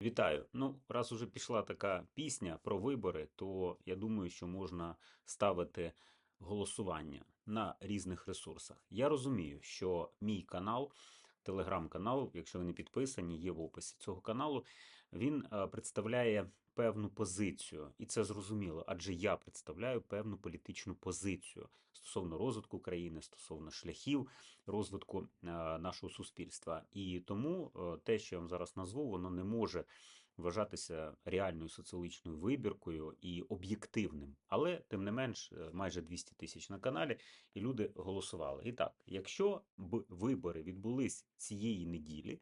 Вітаю. Ну, раз уже пішла така пісня про вибори, то я думаю, що можна ставити голосування на різних ресурсах. Я розумію, що мій канал, телеграм-канал, якщо ви не підписані, є в описі цього каналу, він е, представляє певну позицію, і це зрозуміло, адже я представляю певну політичну позицію стосовно розвитку країни, стосовно шляхів розвитку е, нашого суспільства. І тому е, те, що я вам зараз назву, воно не може вважатися реальною соціологічною вибіркою і об'єктивним. Але, тим не менш, е, майже 200 тисяч на каналі, і люди голосували. І так, якщо б вибори відбулись цієї неділі,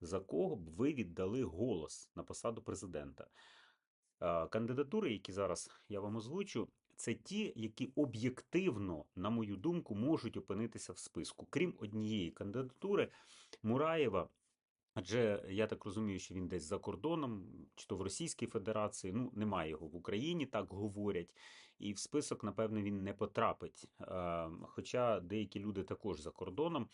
за кого б ви віддали голос на посаду президента? Е, Кандидатури, які зараз я вам озвучу, це ті, які об'єктивно, на мою думку, можуть опинитися в списку. Крім однієї кандидатури Мураєва. Адже я так розумію, що він десь за кордоном, чи то в Російській Федерації, ну немає його в Україні, так говорять, і в список, напевно, він не потрапить. Е, Хоча деякі люди також за кордоном,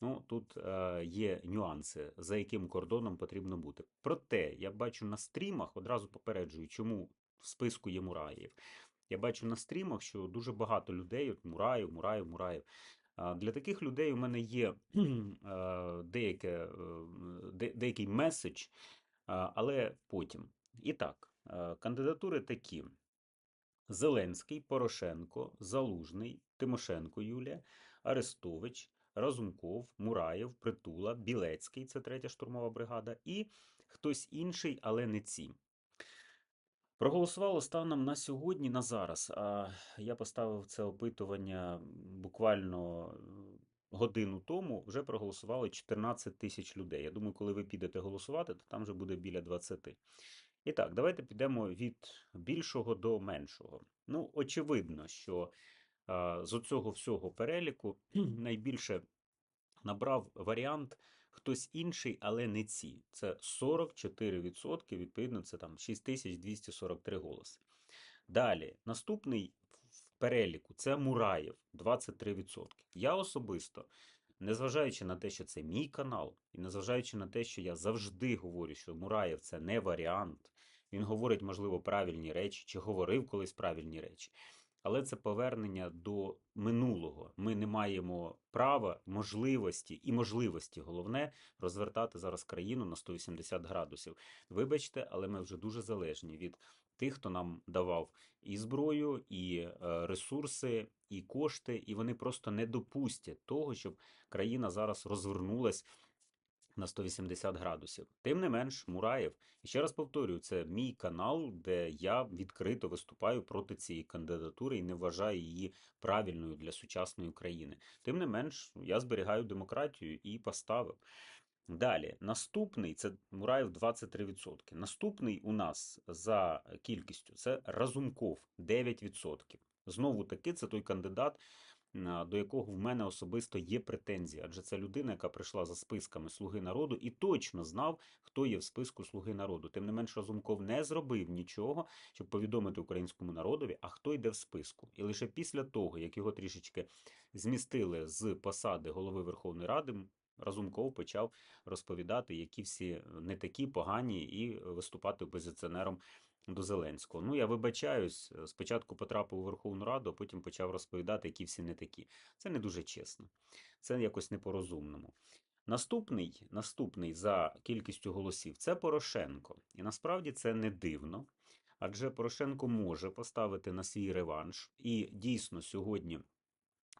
ну тут е, є нюанси, за яким кордоном потрібно бути. Проте я бачу на стрімах, одразу попереджую, чому в списку є Мураєв. Я бачу на стрімах, що дуже багато людей, от Мураєв, Мураєв, Мураєв. Для таких людей у мене є е, деяке, е, де- деякий меседж, але потім. І так, е, кандидатури такі: Зеленський, Порошенко, Залужний, Тимошенко Юлія, Арестович, Разумков, Мураєв, Притула, Білецький це третя штурмова бригада, і хтось інший, але не ці. Проголосувало станом на сьогодні, на зараз. А я поставив це опитування буквально е, годину тому. Вже проголосували 14 тисяч людей. Я думаю, коли ви підете голосувати, то там вже буде біля 20. І так, давайте підемо від більшого до меншого. Ну, очевидно, що з оцього всього переліку найбільше набрав варіант хтось інший, але не ці. Це 44%, відповідно, це там 6243 голоси. Далі, наступний в переліку це Мураєв 23%. Я особисто, незважаючи на те, що це мій канал, і незважаючи на те, що я завжди говорю, що Мураєв це не варіант, він говорить, можливо, правильні речі, чи говорив колись правильні речі. Але це повернення до минулого. Ми не маємо права, можливості і можливості, головне, розвертати зараз країну на 180 градусів. Вибачте, але ми вже дуже залежні від тих, хто нам давав і зброю, і е, ресурси, і кошти, і вони просто не допустять того, щоб країна зараз розвернулась на 180 градусів. Тим не менш, Мураєв, і ще раз повторюю, це мій канал, де я відкрито виступаю проти цієї кандидатури і не вважаю її правильною для сучасної України. Тим не менш, я зберігаю демократію і поставив. Далі, наступний це Мураєв 23%. Наступний у нас за кількістю це Разумков 9%. Знову таки, це той кандидат, до якого в мене особисто є претензії, адже це людина, яка прийшла за списками Слуги народу і точно знав, хто є в списку Слуги народу. Тим не менш, Разумков не зробив нічого, щоб повідомити українському народові, а хто йде в списку. І лише після того, як його трішечки змістили з посади голови Верховної Ради. Разумков почав розповідати, які всі не такі погані, і виступати опозиціонером до Зеленського. Ну, я вибачаюсь, спочатку потрапив у Верховну Раду, а потім почав розповідати, які всі не такі. Це не дуже чесно, це якось не по-розумному. Наступний, наступний за кількістю голосів це Порошенко. І насправді це не дивно, адже Порошенко може поставити на свій реванш. І дійсно сьогодні.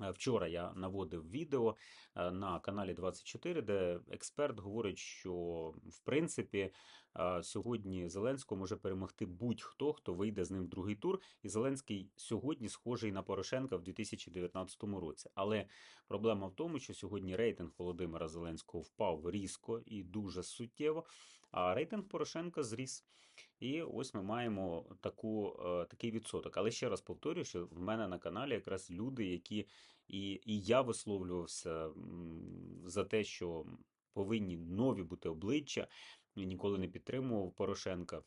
Е, Вчора я наводив відео е, на каналі 24, де експерт говорить, що в принципі е, сьогодні Зеленського може перемогти будь-хто, хто вийде з ним в другий тур. І Зеленський сьогодні схожий на Порошенка в 2019 році. Але проблема в тому, що сьогодні рейтинг Володимира Зеленського впав різко і дуже суттєво, а рейтинг Порошенка зріс. І ось ми маємо таку, е, такий відсоток. Але ще раз повторюю, що в мене на каналі якраз люди, які і, і я висловлювався за те, що повинні нові бути обличчя. Ніколи не підтримував Порошенка.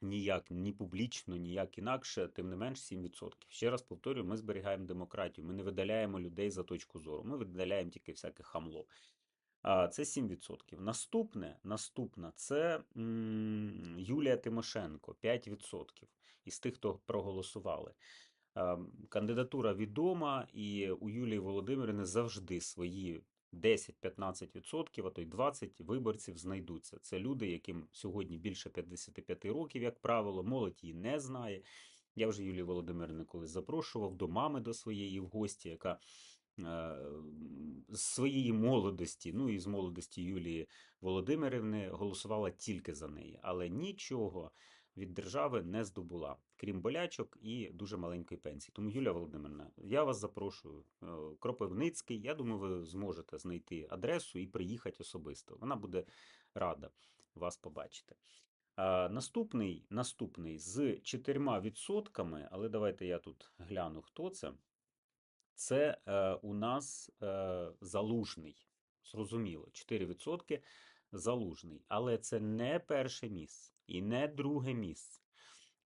Ніяк, ні публічно, ніяк інакше, тим не менш 7%. Ще раз повторюю, ми зберігаємо демократію. Ми не видаляємо людей за точку зору. Ми видаляємо тільки всяке хамло. Це 7%. Наступне, наступна це Юлія Тимошенко 5% із тих, хто проголосували. Кандидатура відома, і у Юлії Володимирівни завжди свої 10-15%, а то й 20 виборців знайдуться. Це люди, яким сьогодні більше 55 років, як правило, молодь її не знає. Я вже Юлію Володимирівну колись запрошував до мами до своєї в гості, яка з своєї молодості, ну і з молодості Юлії Володимирівни, голосувала тільки за неї, але нічого від держави не здобула, крім болячок і дуже маленької пенсії. Тому, Юлія Володимирівна, я вас запрошую. е, Кропивницький. Я думаю, ви зможете знайти адресу і приїхати особисто. Вона буде рада вас побачити. А, Наступний, наступний з 4%, але давайте я тут гляну, хто це. Це е, у нас е, залужний. Зрозуміло, 4% залужний. Але це не перше місце і не друге місце.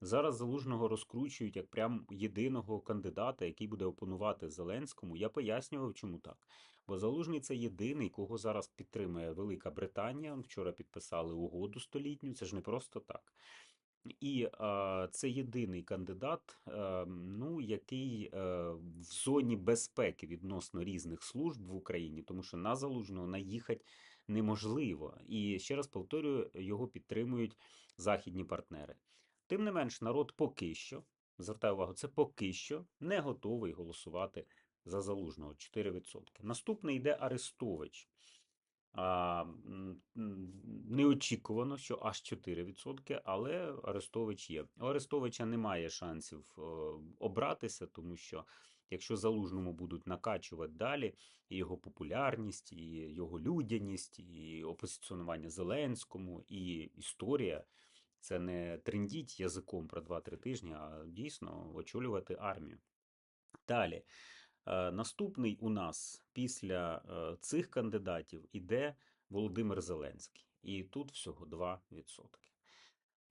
Зараз залужного розкручують як прям єдиного кандидата, який буде опонувати Зеленському. Я пояснював, чому так. Бо залужний це єдиний, кого зараз підтримує Велика Британія. Вчора підписали угоду столітню. Це ж не просто так. І е, це єдиний кандидат, е, ну, який е, в зоні безпеки відносно різних служб в Україні, тому що на залужного наїхати неможливо. І ще раз повторюю, його підтримують західні партнери. Тим не менш, народ поки що, звертаю увагу, це поки що не готовий голосувати за залужного 4%. Наступний йде Арестович. Неочікувано, що аж 4%, але Арестович є. У Арестовича немає шансів обратися, тому що якщо залужному будуть накачувати далі і його популярність, і його людяність, і опозиціонування Зеленському, і історія. Це не трендіть язиком про 2-3 тижні, а дійсно очолювати армію. Далі. Е, Наступний у нас після е, цих кандидатів іде Володимир Зеленський. І тут всього 2%.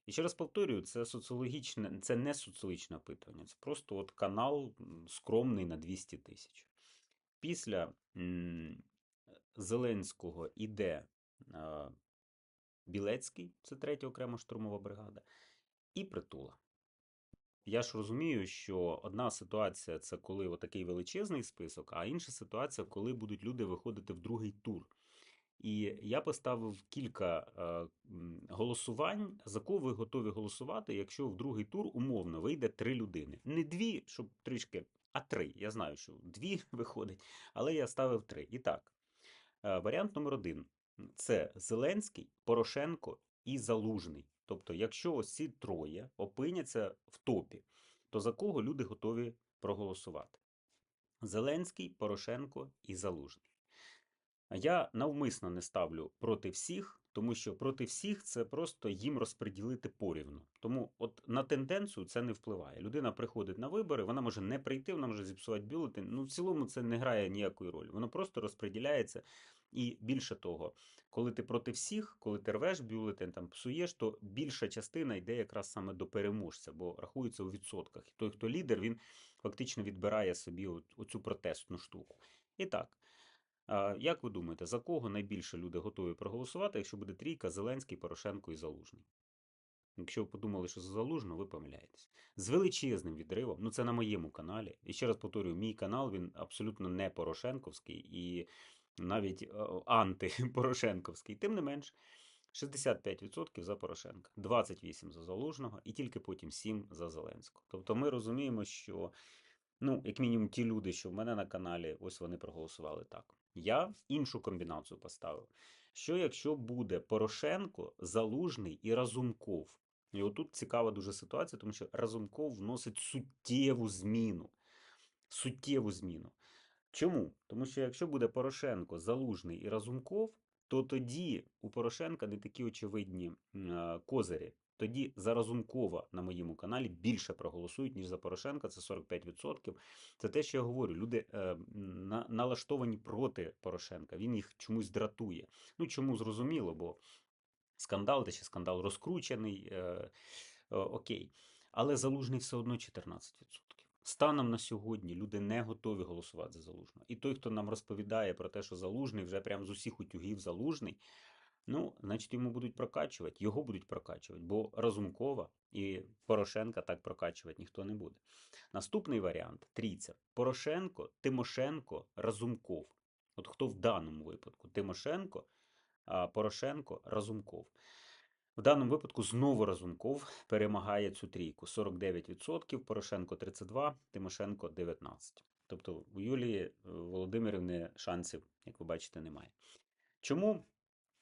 І ще раз повторюю, це соціологічне, це не соціологічне опитування, це просто от канал скромний на 200 тисяч. Після Зеленського іде е, Білецький, це третя окрема штурмова бригада, і Притула. Я ж розумію, що одна ситуація це коли отакий величезний список, а інша ситуація, коли будуть люди виходити в другий тур. І я поставив кілька е, голосувань, за кого ви готові голосувати, якщо в другий тур умовно вийде три людини. Не дві, щоб трішки, а три. Я знаю, що дві виходить, але я ставив три. І так, е, варіант номер один це Зеленський, Порошенко і Залужний. Тобто, якщо ось ці троє опиняться в топі, то за кого люди готові проголосувати? Зеленський, Порошенко і Залужний. Я навмисно не ставлю проти всіх, тому що проти всіх це просто їм розподілити порівну. Тому от на тенденцію це не впливає. Людина приходить на вибори, вона може не прийти, вона може зіпсувати бюлетень. Ну, в цілому це не грає ніякої ролі. Воно просто розподіляється. І більше того, коли ти проти всіх, коли ти рвеш бюлетень, там псуєш, то більша частина йде якраз саме до переможця, бо рахується у відсотках. І той, хто лідер, він фактично відбирає собі оцю протестну штуку. І так. Як ви думаєте, за кого найбільше люди готові проголосувати, якщо буде трійка Зеленський, Порошенко і Залужний? Якщо ви подумали, що за Залужного, ви помиляєтесь. З величезним відривом, ну це на моєму каналі. І ще раз повторюю, мій канал він абсолютно не Порошенковський і навіть е, антипорошенковський. Тим не менш, 65% за Порошенка, 28% за Залужного і тільки потім 7% за Зеленського. Тобто ми розуміємо, що Ну, як мінімум, ті люди, що в мене на каналі, ось вони проголосували так. Я іншу комбінацію поставив. Що якщо буде Порошенко, Залужний і Разумков? І отут цікава дуже ситуація, тому що Разумков вносить суттєву зміну. Суттєву зміну. Чому? Тому що якщо буде Порошенко, Залужний і Разумков, то тоді у Порошенка не такі очевидні козирі. Тоді за Разумкова на моєму каналі більше проголосують, ніж за Порошенка, це 45%. Це те, що я говорю. Люди е, на, налаштовані проти Порошенка. Він їх чомусь дратує. Ну чому зрозуміло, бо скандал, та ще скандал розкручений. Е, е, окей. Але залужний все одно 14%. Станом на сьогодні люди не готові голосувати за Залужного. І той, хто нам розповідає про те, що Залужний вже прям з усіх утюгів Залужний, ну, значить, йому будуть прокачувати, його будуть прокачувати, бо Разумкова і Порошенка так прокачувати ніхто не буде. Наступний варіант трійця. Порошенко, Тимошенко, Разумков. От хто в даному випадку? Тимошенко, а Порошенко, Разумков. В даному випадку знову Разумков перемагає цю трійку. 49%, Порошенко 32%, Тимошенко 19%. Тобто у Юлії е, Володимирівни шансів, як ви бачите, немає. Чому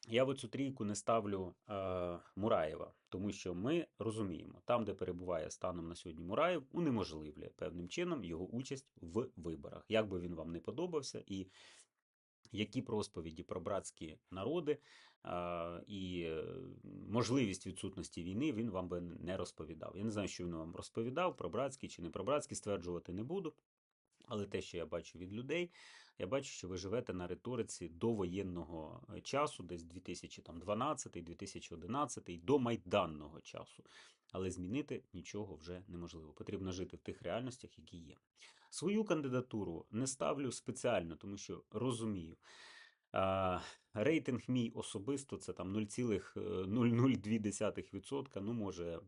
я в цю трійку не ставлю е, Мураєва? Тому що ми розуміємо, там, де перебуває станом на сьогодні Мураєв, унеможливлює певним чином його участь в виборах. Як би він вам не подобався, і які б розповіді про братські народи і е, можливість відсутності війни він вам би не розповідав. Я не знаю, що він вам розповідав про братські чи не про братські, стверджувати не буду. Але те, що я бачу від людей, я бачу, що ви живете на риториці до воєнного е, часу, десь 2012-2011, до майданного часу. Але змінити нічого вже неможливо. Потрібно жити в тих реальностях, які є. Свою кандидатуру не ставлю спеціально, тому що розумію. Рейтинг мій особисто це там 0,002%, ну може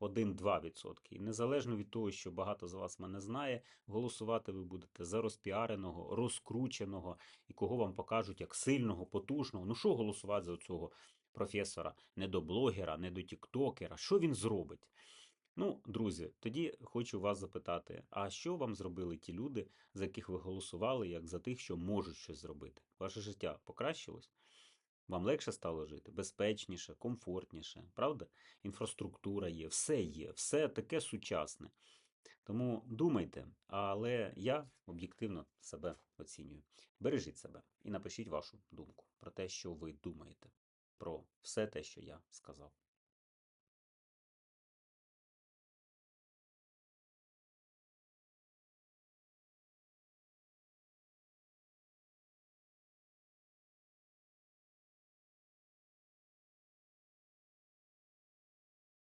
1-2%. І незалежно від того, що багато з вас мене знає, голосувати ви будете за розпіареного, розкрученого і кого вам покажуть як сильного, потужного. Ну що голосувати за цього професора? Не до блогера, не до тіктокера. Що він зробить? Ну, друзі, тоді хочу вас запитати: а що вам зробили ті люди, за яких ви голосували, як за тих, що можуть щось зробити? Ваше життя покращилось? Вам легше стало жити, безпечніше, комфортніше, правда? Інфраструктура є, все є, все таке сучасне. Тому думайте, але я об'єктивно себе оцінюю. Бережіть себе і напишіть вашу думку про те, що ви думаєте про все те, що я сказав.